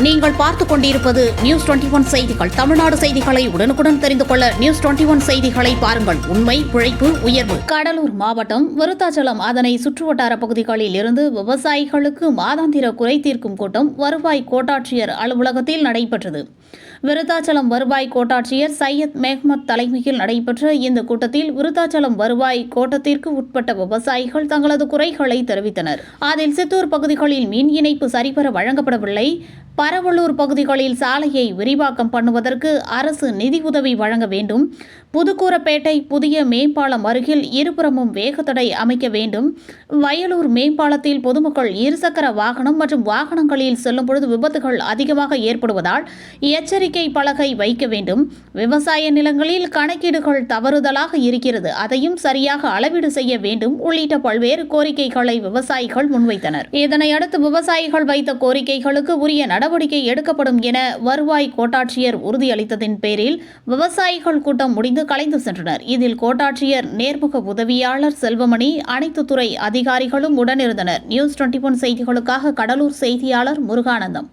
நீங்கள் பார்த்துக் கொண்டிருப்பது நியூஸ் டுவெண்டி ஒன் செய்திகள். தமிழ்நாடு செய்திகளை உடனுக்குடன் தெரிந்து கொள்ள நியூஸ் டுவெண்டி ஒன் செய்திகளை பாருங்கள். உண்மை உழைப்பு உயர்வு. கடலூர் மாவட்டம் விருத்தாச்சலம் அதனை சுற்றுவட்டார பகுதிகளில் இருந்து விவசாயிகளுக்கு மாதாந்திர குறை தீர்க்கும் கூட்டம் வருவாய் கோட்டாட்சியர் அலுவலகத்தில் நடைபெற்றது. விருத்தாச்சலம் வருவாய் கோட்டாட்சியர் சையத் மெஹ்மத் தலைமையில் நடைபெற்ற இந்த கூட்டத்தில் விருத்தாச்சலம் வருவாய் கோட்டத்திற்கு உட்பட்ட விவசாயிகள் தங்களது குறைகளை தெரிவித்தனர். அதில் சித்தூர் பகுதிகளில் மின் இணைப்பு சரிபெற வழங்கப்படவில்லை. பரவலூர் பகுதிகளில் சாலையை விரிவாக்கம் பண்ணுவதற்கு அரசு நிதியுதவி வழங்க வேண்டும். புதுக்கூரப்பேட்டை புதிய மேம்பாலம் அருகில் இருபுறமும் வேகத்தடை அமைக்க வேண்டும். வயலூர் மேம்பாலத்தில் பொதுமக்கள் இருசக்கர வாகனம் மற்றும் வாகனங்களில் செல்லும் பொழுது விபத்துகள் அதிகமாக ஏற்படுவதால் எச்சரிக்கை பலகை வைக்க வேண்டும். விவசாய நிலங்களில் கணக்கீடுகள் தவறுதலாக இருக்கிறது. அதையும் சரியாக அளவீடு செய்ய வேண்டும். உள்ளிட்ட பல்வேறு கோரிக்கைகளை விவசாயிகள் முன்வைத்தனர். இதனையடுத்து விவசாயிகள் வைத்த கோரிக்கைகளுக்கு உரிய நடவடிக்கை எடுக்கப்படும் என வருவாய் கோட்டாட்சியர் உறுதியளித்ததின் பேரில் விவசாயிகள் கூட்டம் முடிந்து கலைந்து சென்றனர். இதில் கோட்டாட்சியர் நேர்முக உதவியாளர் செல்வமணி அனைத்து துறை அதிகாரிகளும் உடனிருந்தனர். நியூஸ் டுவெண்டி ஒன் செய்திகளுக்காக கடலூர் செய்தியாளர் முருகானந்தம்.